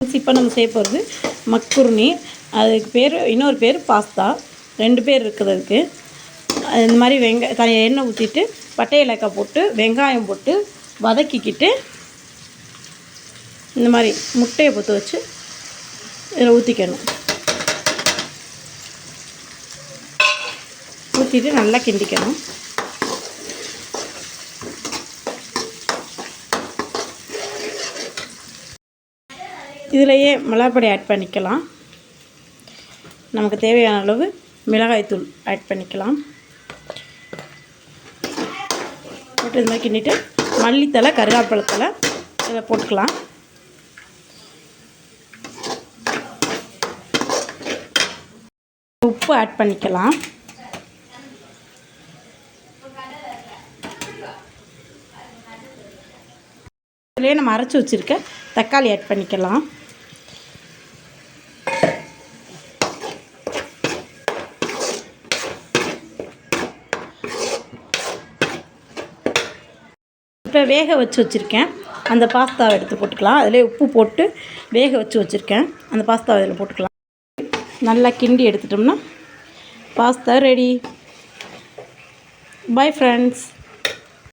இப்போ நம்ம செய்ய போகிறது மக்குருணி அதுக்கு பேர் இன்னொரு பேர் பாஸ்தா ரெண்டு பேர் இருக்கிறதுக்கு. அது இந்த மாதிரி வெங்காய தனி எண்ணெய் ஊற்றிட்டு பட்டை இலக்காய் போட்டு வெங்காயம் போட்டு வதக்கிக்கிட்டு இந்த மாதிரி முட்டையை பொத்து வச்சு இதில் ஊற்றிக்கணும் ஊற்றிட்டு நல்லா கிண்டிக்கணும். இதிலையே மிளகாப்பொடி ஆட் பண்ணிக்கலாம். நமக்கு தேவையான அளவு மிளகாய்த்தூள் ஆட் பண்ணிக்கலாம். போட்டு இது மாதிரி கிண்டிட்டு மல்லித்தலை கருகாப்பழத்தலை இதில் போட்டுக்கலாம். உப்பு ஆட் பண்ணிக்கலாம். இதுலேயே நம்ம அரைச்சி வச்சுருக்க தக்காளி ஆட் பண்ணிக்கலாம். இப்போ வேக வச்சு வச்சுருக்கேன். அந்த பாஸ்தாவை எடுத்து போட்டுக்கலாம். அதிலே உப்பு போட்டு வேக வச்சு வச்சுருக்கேன். அந்த பாஸ்தாவை இதில் போட்டுக்கலாம். நல்லா கிண்டி எடுத்துட்டோம்னா பாஸ்தா ரெடி. Bye friends